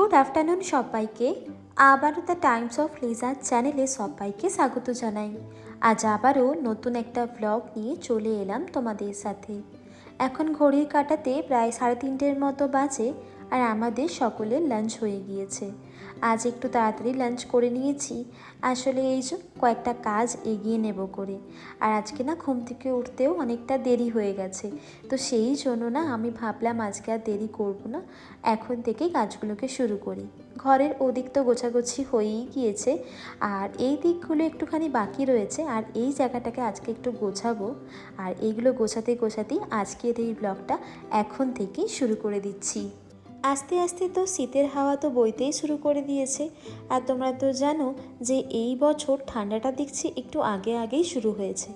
Good afternoon সবাইকে। আবারও the Times of লিজার চ্যানেলে সবাইকে স্বাগত জানাই। আজ আবারও নতুন একটা ব্লগ নিয়ে চলে এলাম তোমাদের সাথে। এখন ঘড়ির কাটাতে প্রায় সাড়ে তিনটের মতো বাজে আর আমাদের সকলের লাঞ্চ হয়ে গিয়েছে। আজ একটু তাড়াতাড়ি লাঞ্চ করে নিয়েছি। আসলে এই যে কয়েকটা কাজ এগিয়ে নেব করে। আর আজকে না ঘুম থেকে উঠতেও অনেকটা দেরি হয়ে গেছে। তো সেই জন্য না আমি ভাবলাম আজকে আর দেরি করব না। এখন থেকেই কাজগুলোকে শুরু করি। ঘরের ওদিক তো গোছাগুছি হয়েই গিয়েছে। আর এই দিকগুলো একটুখানি বাকি রয়েছে। আর এই জায়গাটাকে আজকে একটু গোছাবো। আর এইগুলো গোছাতে গোছাতেই আজকের এই ব্লগটা এখন থেকেই শুরু করে দিচ্ছি। আস্তে আস্তে তো শীতের হাওয়া তো বইতেই শুরু করে দিয়েছে। আর তোমরা তো জানো যে এই বছর ঠান্ডাটা দেখছি একটু আগে আগেই শুরু হয়েছে।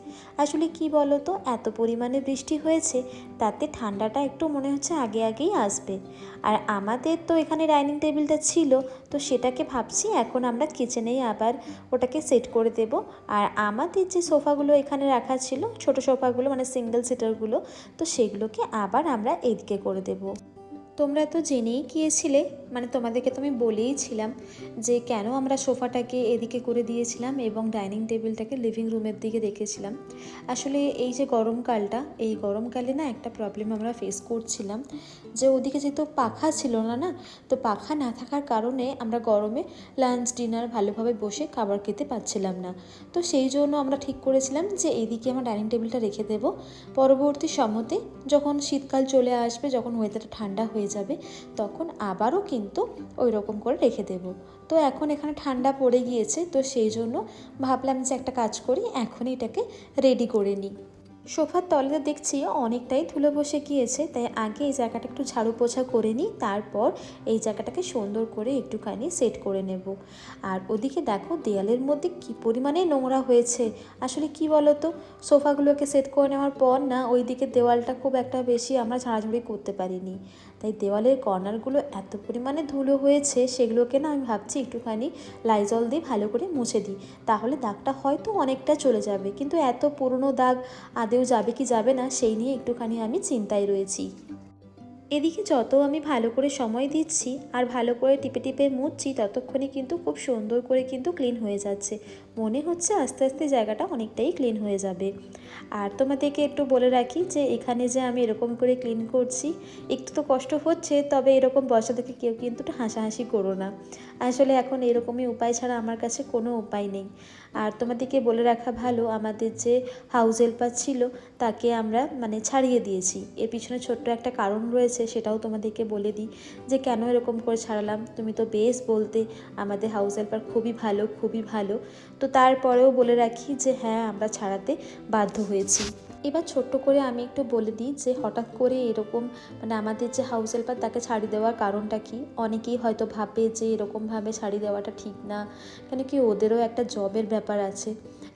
আসলে কি বলো তো এত পরিমাণে বৃষ্টি হয়েছে, তাতে ঠান্ডাটা একটু মনে হচ্ছে আগে আগেই আসবে। আর আমাদের তো এখানে ডাইনিং টেবিলটা ছিল, তো সেটাকে ভাবছি এখন আমরা কিচেনেই আবার ওটাকে সেট করে দেব। আর আমাদের যে সোফাগুলো এখানে রাখা ছিল, ছোট সোফাগুলো মানে সিঙ্গেল সিটারগুলো, তো সেগুলোকে আবার আমরা এদিকে করে দেবো। তোমরা তো জেনেই গিয়েছিলে? মানে তোমাদেরকে তো আমি বলেইছিলাম যে কেন আমরা সোফাটাকে এদিকে করে দিয়েছিলাম এবং ডাইনিং টেবিলটাকে লিভিং রুমের দিকে রেখেছিলাম। আসলে এই যে গরমকালটা, এই গরমকালে না একটা প্রবলেম আমরা ফেস করছিলাম। যে ওদিকে যেহেতু পাখা ছিল না না, তো পাখা না থাকার কারণে আমরা গরমে লাঞ্চ ডিনার ভালোভাবে বসে খাবার খেতে পাচ্ছিলাম না। তো সেই জন্য আমরা ঠিক করেছিলাম যে এইদিকে আমরা ডাইনিং টেবিলটা রেখে দেবো। পরবর্তী সময়তে যখন শীতকাল চলে আসবে, যখন ওয়েদারটা ঠান্ডা হয়ে যাবে, তখন আবারও কিন্তু ওই রকম করে রেখে দেব। তো এখন এখানে ঠান্ডা পড়ে গিয়েছে, তো সেই জন্য ভাবলাম যে একটা কাজ করি, এখনই এটাকে রেডি করে নিই। সোফার তলাতে দেখছি অনেকটাই ধুলো বসে গিয়েছে, তাই আগে এই জায়গাটা একটু ঝাড়ু পোছা করে নিই, তারপর এই জায়গাটাকে সুন্দর করে একটুখানি সেট করে নেব। আর ওদিকে দেখো দেয়ালের মধ্যে কি পরিমাণে নোংরা হয়েছে, আসলে কি বলো তো সোফাগুলোকে সেট করে নেওয়ার পর না ওই দিকে দেওয়ালটা খুব একটা বেশি আমরা ঝাড়াঝুড়ি করতে পারিনি। তাই দেওয়ালের কর্নারগুলো এত পরিমাণে ধুলো হয়েছে, সেগুলোকে না আমি ভাবছি একটুখানি লাইজল দিয়ে ভালো করে মুছে দিই। তাহলে দাগটা হয়তো অনেকটা চলে যাবে, কিন্তু এত পুরনো দাগ আদেও যাবে কি যাবে না, সেই নিয়ে একটুখানি আমি চিন্তায় রয়েছি। এদিকে যত আমি ভালো করে সময় দিচ্ছি আর ভালো করে টিপে টিপে মুছছি, ততক্ষণে কিন্তু খুব সুন্দর করে কিন্তু ক্লিন হয়ে যাচ্ছে। মনে হচ্ছে আস্তে আস্তে জায়গাটা অনেকটাই ক্লিন হয়ে যাবে। আর তোমাদেরকে একটু বলে রাখি যে, এখানে যে আমি এরকম করে ক্লিন করছি, একটু তো কষ্ট হচ্ছে, তবে এরকম বসা থেকে কেউ কিন্তু হাসাহাসি করো না। আসলে এখন এরকমই উপায় ছাড়া আমার কাছে কোনো উপায় নেই। আর তোমাদেরকে বলে রাখা ভালো, আমাদের যে হাউস হেল্পার ছিল, তাকে আমরা মানে ছাড়িয়ে দিয়েছি। এর পিছনে ছোট্ট একটা কারণ রয়েছে, সেটাও তোমাদেরকে বলে দিই যে, কেন এরকম করে ছাড়ালাম? তুমি তো বেশ বলতে, আমাদের হাউস হেল্পার খুবই ভালো খুবই ভালো। তো তারপরেও বলে রাখি যে হ্যাঁ আমরা ছাড়াতে বাধ্য হয়েছি। এবার ছোট্ট করে আমি একটু বলে দিই যে হঠাৎ করে এরকম মানে আমাদের যে হাউস হেল্পার তাকে ছাড়ি দেওয়ার কারণটা কি? অনেকেই হয়তো ভাবে যে এরকমভাবে ছাড়ি দেওয়াটা ঠিক না। কেন কি ওদেরও একটা জবের ব্যাপার আছে।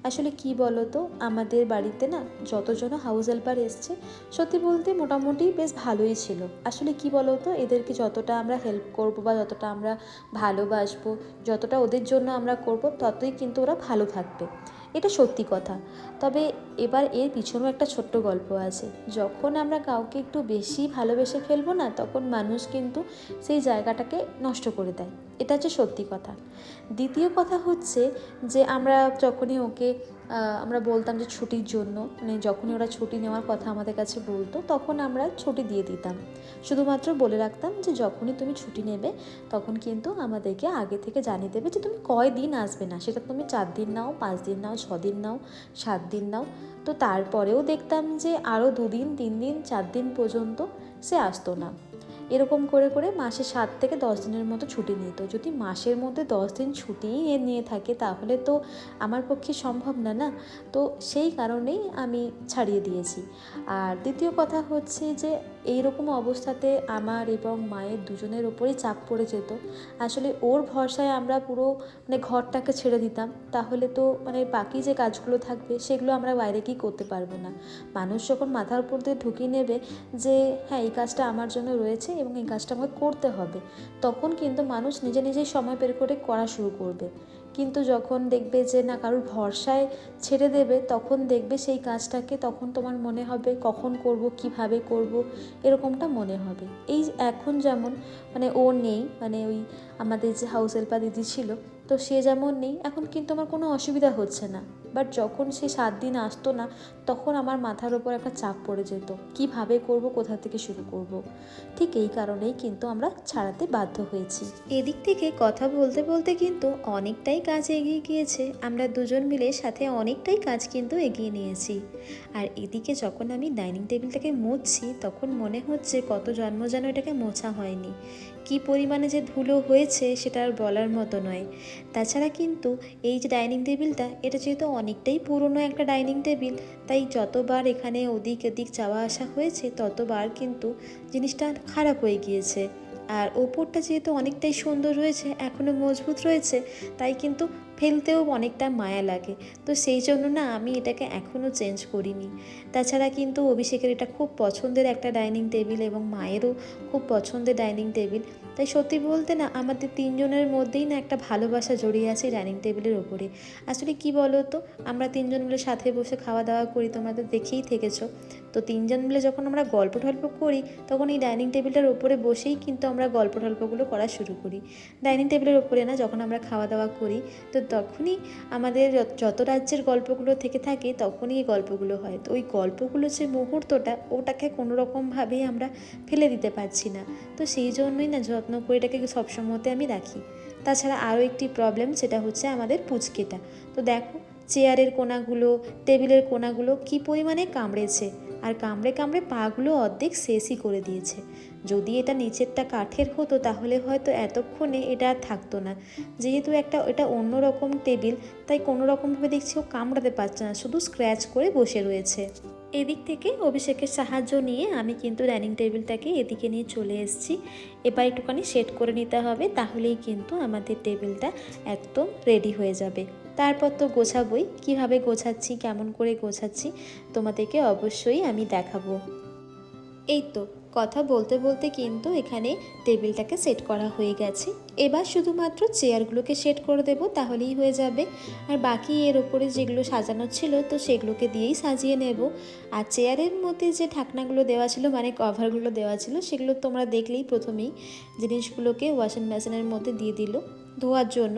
আসলে কি বলো তো আমাদের বাড়িতে না যতজন হাউস হেল্পার এসছে, সত্যি বলতে মোটামুটি বেশ ভালোই ছিল। আসলে কি বলো তো এদেরকে যতটা আমরা হেল্প করব বা যতটা আমরা ভালোবাসবো, যতটা ওদের জন্য আমরা করব, ততই কিন্তু ওরা ভালো থাকবে। এটা সত্যি কথা। তবে এবার এর পিছনেও একটা ছোট্ট গল্প আছে। যখন আমরা কাউকে একটু বেশি ভালোবেসে ফেলব না, তখন মানুষ কিন্তু সেই জায়গাটাকে নষ্ট করে দেয়। এটা হচ্ছে সত্যি কথা। দ্বিতীয় কথা হচ্ছে যে, আমরা যখনই ওকে আমরা বলতাম যে ছুটির জন্য মানে যখনই ওরা ছুটি নেওয়ার কথা আমাদের কাছে বলতো, তখন আমরা ছুটি দিয়ে দিতাম। শুধুমাত্র বলে রাখতাম যে যখনই তুমি ছুটি নেবে, তখন কিন্তু আমাদেরকে আগে থেকে জানিয়ে দেবে যে তুমি কয় দিন আসবে না। সেটা তুমি চার দিন নাও, পাঁচ দিন নাও, ছ দিন নাও, সাত দিন নাও। তো তারপরেও দেখতাম যে আরও দুদিন, তিন দিন, চার দিন পর্যন্ত সে আসতো না। এরকম করে করে মাসে সাত থেকে দশ দিনের মতো ছুটি নিত যদি মাসের মধ্যে দশ দিন ছুটিই নিয়ে থাকে, তাহলে তো আমার পক্ষে সম্ভব না না? তো সেই কারণেই আমি ছাড়িয়ে দিয়েছি। আর দ্বিতীয় কথা হচ্ছে যে এইরকম অবস্থাতে আমার এবং মায়ের দুজনের ওপরেই চাপ পড়ে যেত। আসলে ওর ভরসায় আমরা পুরো মানে ঘরটাকে ছেড়ে দিতাম। তাহলে তো মানে বাকি যে কাজগুলো থাকবে, সেগুলো আমরা বাইরে কি করতে পারব না। মানুষ যখন মাথার উপর দিয়ে ঢুকিয়ে নেবে যে হ্যাঁ এই কাজটা আমার জন্য রয়েছে এবং এই কাজটা আমাকে করতে হবে। তখন কিন্তু মানুষ নিজে নিজেই সময় বের করে করা শুরু করবে। কিন্তু যখন দেখবে যে না, কারোর ভরসায় ছেড়ে দেবে, তখন দেখবে সেই কাজটাকে তখন তোমার মনে হবে কখন করব, কীভাবে করব, এরকমটা মনে হবে। এই এখন যেমন মানে ও নেই মানে ওই আমাদের যে হাউস হেল্পার দিদি ছিল, তো সে যেমন নেই, এখন কিন্তু আমার কোনো অসুবিধা হচ্ছে না। বাট যখন সে সাত দিন আসতো না, তখন আমার মাথার ওপর একটা চাপ পড়ে যেত। কীভাবে করব, কোথা থেকে শুরু করব। ঠিক এই কারণেই কিন্তু আমরা ছাড়াতে বাধ্য হয়েছি। এদিক থেকে কথা বলতে বলতে কিন্তু অনেকটাই কাজ এগিয়ে গিয়েছে। আমরা দুজন মিলে সাথে অনেকটাই কাজ কিন্তু এগিয়ে নিয়েছি। আর এদিকে যখন আমি ডাইনিং টেবিলটাকে মুছছি, তখন মনে হচ্ছে কত জন্ম যেন এটাকে মোছা হয়নি। কি পরিমাণে যে ধুলো হয়েছে সেটা আর বলার মতো নয়। তাছাড়া কিন্তু এই যে ডাইনিং টেবিলটা, এটা যেহেতু অনেকটাই পুরনো একটা ডাইনিং টেবিল, তাই যতবার এখানে ওদিক এদিক যাওয়া আসা হয়েছে, ততবার কিন্তু জিনিসটা খারাপ হয়ে গিয়েছে। আর ওপরটা যেহেতু অনেকটাই সুন্দর রয়েছে এখনও মজবুত রয়েছে, তাই কিন্তু ফেলতেও অনেকটা মায়া লাগে। তো সেই জন্য না আমি এটাকে এখনও চেঞ্জ করিনি। তাছাড়া কিন্তু অভিষেকের এটা খুব পছন্দের একটা ডাইনিং টেবিল এবং মায়েরও খুব পছন্দের ডাইনিং টেবিল তাই সত্যি বলতে না, আমাদের তিনজনের মধ্যেই না একটা ভালোবাসা জড়িয়ে আছে ডাইনিং টেবিলের ওপরে আসলে কি বলো তো আমরা তিনজন মিলে সাথে বসে খাওয়া দাওয়া করি তোমাদের দেখেই থেকেছো। তো তিনজন মিলে যখন আমরা গল্প টল্প করি, তখন এই ডাইনিং টেবিলটার ওপরে বসেই কিন্তু আমরা গল্প টল্পগুলো করা শুরু করি। ডাইনিং টেবিলের ওপরে না যখন আমরা খাওয়া দাওয়া করি, তো তখনই আমাদের যত- যত রাজ্যের গল্পগুলো থেকে থাকে, তখনই এই গল্পগুলো হয়। তো ওই গল্পগুলো যে মুহূর্তটা, ওটাকে কোনো রকমভাবেই আমরা ফেলে দিতে পারছি না। তো সেই জন্যই না যত্ন করে এটাকে সবসময়তে আমি রাখি। তাছাড়া আরও একটি প্রবলেম সেটা হচ্ছে আমাদের পুচকেটা। তো দেখো, চেয়ারের কোনাগুলো, টেবিলের কোনাগুলো কি পরিমাণে কামড়েছে আর কামড়ে কামড়ে পাগুলো অর্ধেক শেষই করে দিয়েছে। যদি এটা নিচেরটা কাঠের হতো তাহলে হয়তো এতক্ষণে এটা আর থাকতো না। যেহেতু একটা, এটা অন্যরকম টেবিল, তাই কোনো রকমভাবে দেখছি ও কামড়াতে পারছে না, শুধু স্ক্র্যাচ করে বসে রয়েছে। এদিক থেকে অভিষেকের সাহায্য নিয়ে আমি কিন্তু ডাইনিং টেবিলটাকে এদিকে নিয়ে চলে এসেছি। এবার একটুখানি সেট করে নিতে হবে, তাহলেই কিন্তু আমাদের টেবিলটা একদম রেডি হয়ে যাবে। তারপর তো গোছাবই, কীভাবে গোছাচ্ছি, কেমন করে গোছাচ্ছি তোমাদেরকে অবশ্যই আমি দেখাবো। এই তো কথা বলতে বলতে কিন্তু এখানে টেবিলটাকে সেট করা হয়ে গেছে। এবার শুধুমাত্র চেয়ারগুলোকে সেট করে দেব, তাহলেই হয়ে যাবে। আর বাকি এর ওপরে যেগুলো সাজানো ছিল, তো সেগুলোকে দিয়েই সাজিয়ে নেব। আর চেয়ারের মধ্যে যে ঢাকনাগুলো দেওয়া ছিল মানে কভারগুলো দেওয়া ছিল, সেগুলো তোমরা দেখলেই প্রথমেই জিনিসগুলোকে ওয়াশিং মেশিনের মধ্যে দিয়ে দিল ধোয়ার জন্য।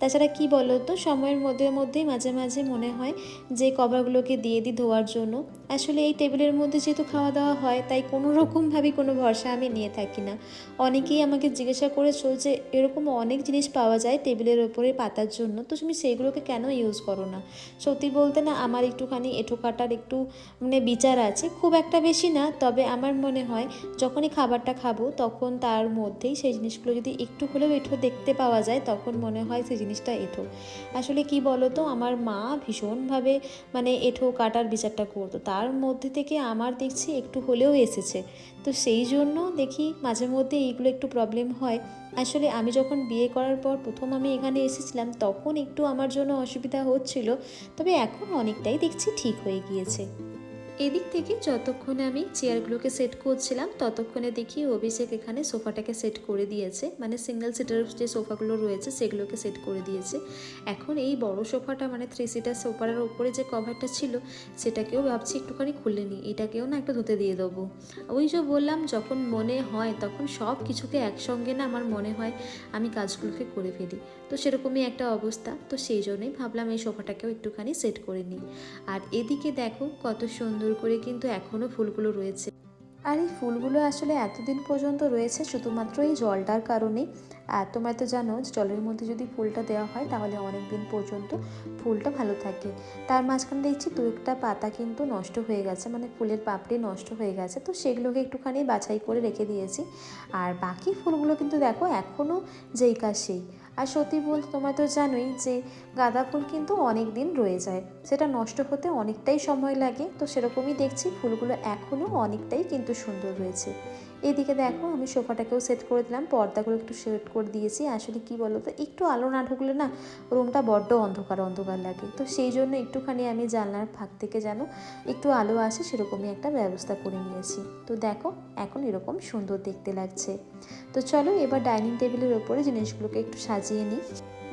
তাছাড়া কি বলো তো সময়ের মধ্যে মধ্যেই মাঝে মাঝে মনে হয় যে কভারগুলোকে দিয়ে দিই ধোয়ার জন্য। আসলে এই টেবিলের মধ্যে যেহেতু খাওয়া দাওয়া হয়, তাই কোনো রকমভাবেই কোনো ভরসা আমি নিয়ে থাকি না। অনেকেই আমাকে জিজ্ঞাসা করেছ যে এরকম অনেক জিনিস পাওয়া যায় টেবিলের ওপরে পাতার জন্য, তো তুমি সেইগুলোকে কেন ইউজ করো না? সত্যি বলতে না, আমার একটুখানি এঁঠো কাটার একটু মানে বিচার আছে। খুব একটা বেশি না, তবে আমার মনে হয় যখনই খাবারটা খাব, তখন তার মধ্যেই সেই জিনিসগুলো যদি একটু হলেও এঁঠো দেখতে পাওয়া যায়, তখন মনে হয় সেই জিনিসটা এঁঠো। আসলে কি বলো তো আমার মা ভীষণভাবে মানে এঁঠো কাটার বিচারটা করতো। তার মধ্যে থেকে আমার দেখছি একটু হলেও এসেছে। তো সেই জন্য দেখি মাঝে মধ্যে এইগুলো একটু প্রবলেম হয়। আসলে আমি যখন বিয়ে করার পর প্রথম আমি এখানে এসেছিলাম, তখন একটু আমার জন্য অসুবিধা হচ্ছিল। তবে এখন অনেকটাই দেখছি ঠিক হয়ে গিয়েছে। এদিক থেকে যতক্ষণে আমি চেয়ারগুলোকে সেট করছিলাম, ততক্ষণে দেখি অভিষেক এখানে সোফাটাকে সেট করে দিয়েছে। মানে সিঙ্গেল সিটার যে সোফাগুলো রয়েছে, সেগুলোকে সেট করে দিয়েছে। এখন এই বড় সোফাটা মানে থ্রি সিটার সোফার ওপরে যে কভারটা ছিল, সেটাকেও ভাবছি একটুখানি খুলে নিই। এটাকেও না একটা ধুতে দিয়ে দেবো। ওই যে বললাম, যখন মনে হয়, তখন সব কিছুকে একসঙ্গে না আমার মনে হয় আমি কাজগুলোকে করে ফেলি। তো সেরকমই একটা অবস্থা। তো সেই জন্যই ভাবলাম এই সোফাটাকেও একটুখানি সেট করে নিই। আর এদিকে দেখো কত সুন্দর করে কিন্তু এখনও ফুলগুলো রয়েছে। আর এই ফুলগুলো আসলে এতদিন পর্যন্ত রয়েছে, শুধুমাত্র এই জলটার কারণে। আর তোমরা তো জানো জলের মধ্যে যদি ফুলটা দেওয়া হয়, তাহলে অনেক দিন পর্যন্ত ফুলটা ভালো থাকে। তার মাঝখানে দেখছি দু একটা পাতা কিন্তু নষ্ট হয়ে গেছে মানে ফুলের পাপড়ি নষ্ট হয়ে গেছে। তো সেগুলোকে একটুখানি বাছাই করে রেখে দিয়েছি। আর বাকি ফুলগুলো কিন্তু দেখো এখনও যেই কাজ সেই। আর সত্যি বল তোমরা তো জানোই যে গাঁদা ফুল কিন্তু অনেক দিন রয়ে যায়। সেটা নষ্ট হতে অনেকটাই সময় লাগে। তো সেরকমই দেখছি ফুলগুলো এখনও অনেকটাই কিন্তু সুন্দর রয়েছে। এদিকে দেখো, আমি সোফাটাকেও সেট করে দিলাম, পর্দাগুলো একটু সেট করে দিয়েছি। আসলে কি বলো তো একটু আলো না ঢুকলে না রুমটা বড্ড অন্ধকার অন্ধকার লাগে। তো সেই জন্য একটুখানি আমি জানলার ফাঁক থেকে যেন একটু আলো আসে, সেরকমই একটা ব্যবস্থা করে নিয়েছি। তো দেখো, এখন এরকম সুন্দর দেখতে লাগছে। তো চলো এবার ডাইনিং টেবিলের ওপরে জিনিসগুলোকে একটু সাজিয়ে নিই।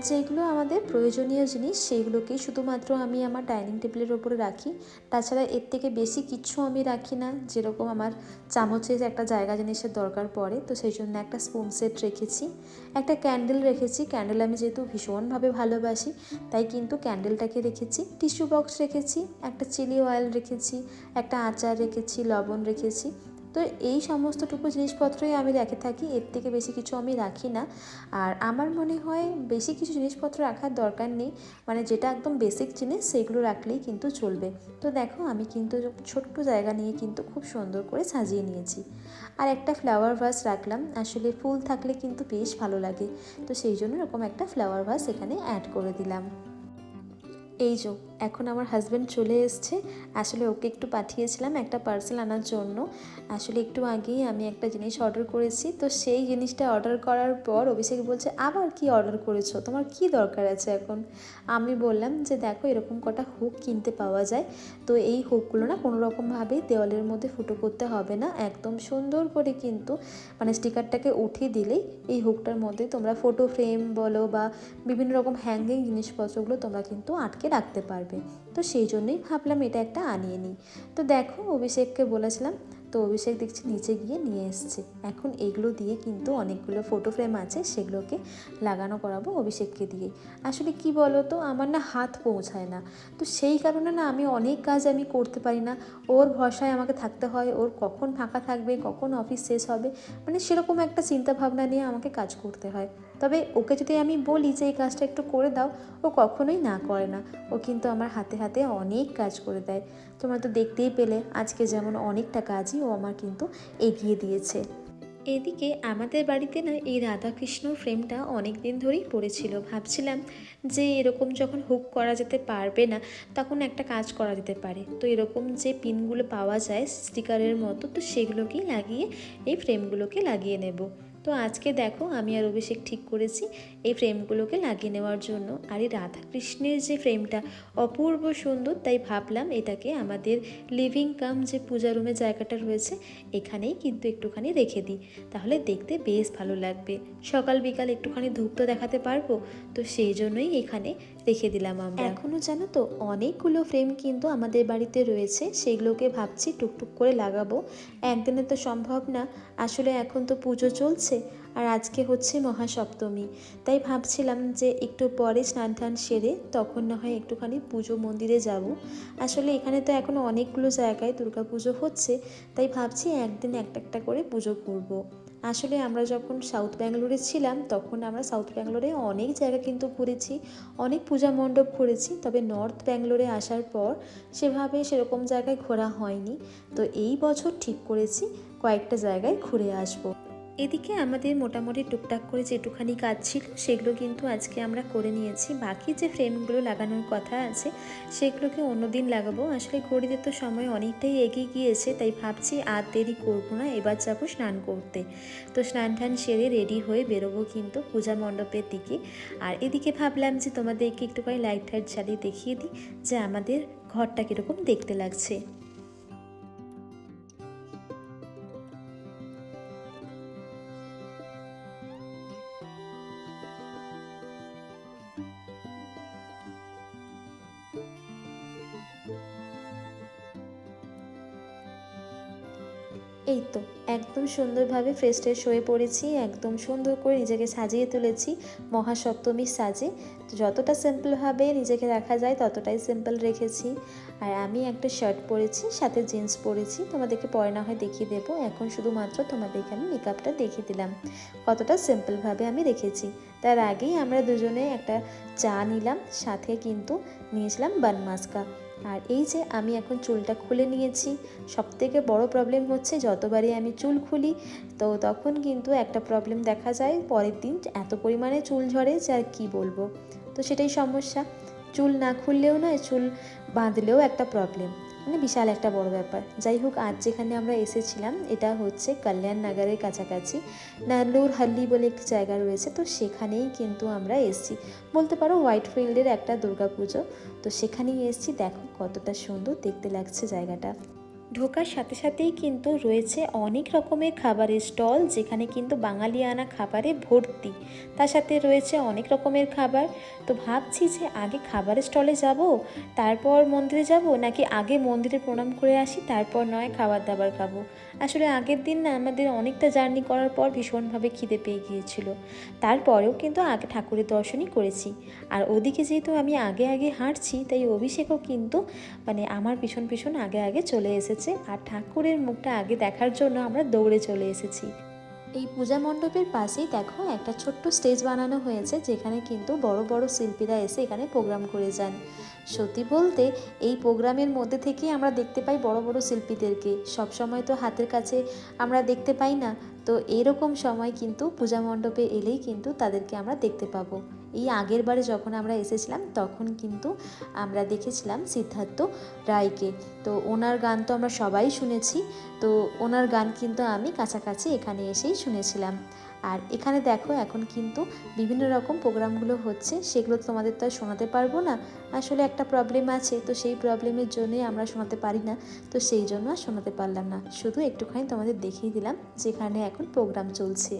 যেগুলো আমাদের প্রয়োজনীয় জিনিস সেইগুলোকেই শুধুমাত্র আমি আমার ডাইনিং টেবিলের ওপরে রাখি। তাছাড়া এর থেকে বেশি কিচ্ছু আমি রাখি না। যেরকম আমার চামচের একটা জায়গা জিনিসের দরকার পড়ে, তো সেই জন্য একটা স্পুন সেট রেখেছি। একটা ক্যান্ডেল রেখেছি। ক্যান্ডেল আমি যেহেতু ভীষণভাবে ভালোবাসি, তাই কিন্তু ক্যান্ডেলটাকে রেখেছি। টিস্যু বক্স রেখেছি, একটা চিলি অয়েল রেখেছি, একটা আচার রেখেছি, লবণ রেখেছি। তো এই সমস্তটুকু জিনিসপত্রই আমি রেখে থাকি। এর থেকে বেশি কিছু আমি রাখি না। আর আমার মনে হয় বেশি কিছু জিনিসপত্র রাখার দরকার নেই। মানে যেটা একদম বেসিক জিনিস, সেগুলো রাখলেই কিন্তু চলবে। তো দেখো, আমি কিন্তু ছোট্ট জায়গা নিয়ে কিন্তু খুব সুন্দর করে সাজিয়ে নিয়েছি। আর একটা ফ্লাওয়ার ভাস রাখলাম। আসলে ফুল থাকলে কিন্তু বেশ ভালো লাগে। তো সেই জন্য এরকম একটা ফ্লাওয়ার ভাস এখানে অ্যাড করে দিলাম। এই যো। এখন আমার হাজব্যান্ড চলে এসছে। আসলে ওকে একটু পাঠিয়েছিলাম একটা পার্সেল আনার জন্য। আসলে একটু আগেই আমি একটা জিনিস অর্ডার করেছি। তো সেই জিনিসটা অর্ডার করার পর অভিষেক বলছে, আবার কি অর্ডার করেছ? তোমার কি দরকার আছে এখন? আমি বললাম যে, দেখো, এরকম কটা হুক কিনতে পাওয়া যায়। তো এই হুকগুলো না কোনো রকমভাবে দেওয়ালের মধ্যে ফুটো করতে হবে না। একদম সুন্দর করে কিন্তু মানে স্টিকারটাকে উঠিয়ে দিলেই এই হুকটার মধ্যে তোমরা ফটো ফ্রেম বলো বা বিভিন্ন রকম হ্যাঙ্গিং জিনিসপত্রগুলো তোমরা কিন্তু আটকে রাখতে পারবে। তো সেই জন্যই ভাবলাম এটা একটা আনিয়ে নিই। তো দেখো অভিষেককে বলেছিলাম, তো অভিষেক দেখছি নিচে গিয়ে নিয়ে এসছে। এখন এগুলো দিয়ে কিন্তু অনেকগুলো ফটো ফ্রেম আছে, সেগুলোকে লাগানো করাবো অভিষেককে দিয়ে। আসলে কি বলো তো আমার না হাত পৌঁছায় না। তো সেই কারণে না আমি অনেক কাজ আমি করতে পারি না। ওর ভরসায় আমাকে থাকতে হয়, ওর কখন ফাঁকা থাকবে, কখন অফিস শেষ হবে মানে সেরকম একটা চিন্তা ভাবনা নিয়ে আমাকে কাজ করতে হয়। তবে ওকে যদি আমি বলি যে এই কাজটা একটু করে দাও, ও কখনোই না করে না। ও কিন্তু আমার হাতে হাতে অনেক কাজ করে দেয়। তোমরা তো দেখতেই পেলে, আজকে যেমন অনেকটা কাজই ও আমার কিন্তু এগিয়ে দিয়েছে। এদিকে আমাদের বাড়িতে না এই রাধাকৃষ্ণ ফ্রেমটা অনেক দিন ধরেই পড়েছিল। ভাবছিলাম যে এরকম যখন হুক করা যেতে পারবে না, তখন একটা কাজ করা যেতে পারে। তো এরকম যে পিনগুলো পাওয়া যায়, স্টিকারের মতো, তো সেগুলোকেই লাগিয়ে, এই ফ্রেমগুলোকে লাগিয়ে নেব। তো আজকে দেখো আমি আর অভিষেক ঠিক করেছি এই ফ্রেমগুলোকে লাগিয়ে নেওয়ার জন্য। আর এই রাধাকৃষ্ণের যে ফ্রেমটা অপূর্ব সুন্দর, তাই ভাবলাম এটাকে আমাদের লিভিং কাম যে পূজা রুমের জায়গাটা রয়েছে, এখানেই কিন্তু একটুখানি রেখে দিই। তাহলে দেখতে বেশ ভালো লাগবে। সকাল বিকাল একটুখানি ধূপ তো দেখাতে পারব, তো সেই জন্যই এখানে রেখে দিলাম আমরা। এখনও জানো তো, অনেকগুলো ফ্রেম কিন্তু আমাদের বাড়িতে রয়েছে, সেগুলোকে ভাবছি টুকটুক করে লাগাবো। একদিনে তো সম্ভব না, আসলে এখন তো পুজো চলছে আর আজকে হচ্ছে মহাসপ্তমী। তাই ভাবছিলাম যে একটু পরে স্নান টান সেরে তখন না হয় একটুখানি পুজো মন্দিরে যাব। আসলে এখানে তো এখনও অনেকগুলো জায়গায় দুর্গা পুজো হচ্ছে, তাই ভাবছি একদিন একটা একটা করে পুজো করব। আসলে আমরা যখন সাউথ ব্যাঙ্গালোরে ছিলাম, তখন আমরা সাউথ ব্যাঙ্গালোরে অনেক জায়গা কিন্তু ঘুরেছি, অনেক পূজা মণ্ডপ ঘুরেছি, তবে নর্থ ব্যাঙ্গালোরে আসার পর সেভাবে সেরকম জায়গায় ঘোরা হয়নি। তো এই বছর ঠিক করেছি, কয়েকটা জায়গায় ঘুরে আসব। এদিকে আমাদের মোটামুটি টুকটাক করে যেটুখানি কাজ ছিল, সেগুলো কিন্তু আজকে আমরা করে নিয়েছি। বাকি যে ফ্রেমগুলো লাগানোর কথা আছে, সেগুলোকে অন্যদিন লাগাবো। আসলে ঘড়িতে তো সময় অনেকটাই এগিয়ে গিয়েছে, তাই ভাবছি আর দেরি করব না, এবার যাব স্নান করতে। তো স্নান টান সেরে রেডি হয়ে বেরোবো কিন্তু পূজা মণ্ডপের দিকে। আর এদিকে ভাবলাম যে তোমাদেরকে একটুখানি লাইট টাইট জ্বালিয়ে দেখিয়ে দিই যে আমাদের ঘরটা কীরকম দেখতে লাগছে। এই তো, একদম সুন্দরভাবে ফ্রেশ ট্রেশ হয়ে পড়েছি, একদম সুন্দর করে নিজেকে সাজিয়ে তুলেছি মহাসপ্তমীর সাজে। যতটা সিম্পলভাবে নিজেকে রাখা যায়, ততটাই সিম্পল রেখেছি। আর আমি একটা শার্ট পরেছি, সাথে জিন্স পরেছি, তোমাদেরকে পরে না হয় দেখিয়ে দেবো। এখন শুধুমাত্র তোমাদেরকে আমি মেকআপটা দেখিয়ে দিলাম। কতটা সিম্পলভাবে আমি রেখেছি। তার আগেই আমরা দুজনে একটা চা নিলাম, সাথে কিন্তু নিয়েছিলাম বানমাস্কা আর এই যে আমি এখন চুলটা খুলে নিয়েছি সব থেকে বড় প্রবলেম হচ্ছে যতবারই আমি চুল খুলি, তো তখন কিন্তু একটা প্রবলেম দেখা যায় পরের দিন এত পরিমাণে চুল ঝরে যে আর কী বলব। তো সেটাই সমস্যা। চুল না খুললেও নয়, চুল বাঁধলেও একটা প্রবলেম মানে বিশাল একটা বড় ব্যাপার। যাই হোক, আজ যেখানে আমরা এসেছিলাম, এটা হচ্ছে কল্যাণ নগরের কাছাকাছি। নাল্লুর হাল্লি বলে একটি জায়গা রয়েছে, তো সেখানেই কিন্তু আমরা এসেছি। বলতে পারো, হোয়াইট ফিল্ডের একটা দুর্গাপুজো। তো সেখানেই এসেছি, দেখো কতটা সুন্দর, দেখতে লাগছে জায়গাটা। ঢোকার সাথে সাথেই কিন্তু রয়েছে অনেক রকমের খাবারের স্টল, যেখানে কিন্তু বাঙালি আনা খাবারে ভর্তি। তার সাথে রয়েছে অনেক রকমের খাবার। তো ভাবছি যে আগে খাবারের স্টলে যাব, তারপর মন্দিরে যাব, নাকি আগে মন্দিরে প্রণাম করে আসি, তারপর নয় খাবার দাবার খাব। আসলে আগের দিন না আমাদের অনেকটা জার্নি করার পর ভীষণভাবে খিদে পেয়ে গিয়েছিল। তারপরেও কিন্তু আগে ঠাকুরের দর্শনই করেছি। আর ওদিকে যেহেতু আমি আগে আগে হাঁটছি, তাই অভিষেকও কিন্তু মানে আমার পিছন পিছন আগে আগে চলে এসেছে। আর ঠাকুরের মুখটা আগে দেখার জন্য আমরা দৌড়ে চলে এসেছি। এই পূজা মণ্ডপের পাশেই দেখো একটা ছোট্ট স্টেজ বানানো হয়েছে, যেখানে কিন্তু বড় বড় শিল্পীরা এসে এখানে প্রোগ্রাম করে যান। সত্যি বলতে, এই প্রোগ্রামের মধ্যে থেকেই আমরা দেখতে পাই বড় বড় শিল্পীদেরকে। সব সময় তো হাতের কাছে আমরা দেখতে পাই না। তো এরকম সময় কিন্তু পূজা মণ্ডপে এলেই কিন্তু তাদেরকে আমরা দেখতে পাবো। এই আগের বারে যখন আমরা এসেছিলাম, তখন কিন্তু আমরা দেখেছিলাম সিদ্ধার্থ রায়কে। তো ওনার গান তো আমরা সবাই শুনেছি। তো ওনার গান কিন্তু আমি কাছাকাছি এখানে এসেই শুনেছিলাম। আর এখানে দেখো এখন কিন্তু বিভিন্ন রকম প্রোগ্রামগুলো হচ্ছে, সেগুলো তোমাদের তো আর শোনাতে পারব না। আসলে একটা প্রবলেম আছে, তো সেই প্রবলেমের জন্যই আমরা শোনাতে পারি না। তো সেই জন্য আর শোনাতে পারলাম না। শুধু একটুখানি তোমাদের দেখিয়ে দিলাম যেখানে এখন প্রোগ্রাম চলছে।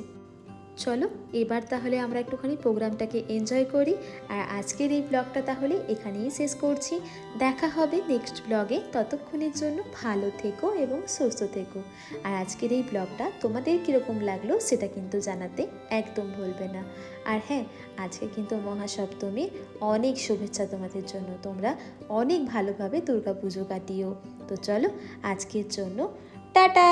চলো, এবার তাহলে আমরা একটুখানি প্রোগ্রামটাকে এনজয় করি। আর আজকের এই ব্লগটা তাহলে এখানেই শেষ করছি। দেখা হবে নেক্সট ব্লগে ততক্ষণের জন্য ভালো থেকো এবং সুস্থ থেকো। আর আজকের এই ব্লগটা তোমাদের কীরকম লাগল সেটা কিন্তু জানাতে একদম ভুলবে না। আর হ্যাঁ আজকে কিন্তু মহাসপ্তমীর অনেক শুভেচ্ছা তোমাদের জন্য। তোমরা অনেক ভালোভাবে দুর্গা পুজো কাটিও। তো চলো, আজকের জন্য টাটা!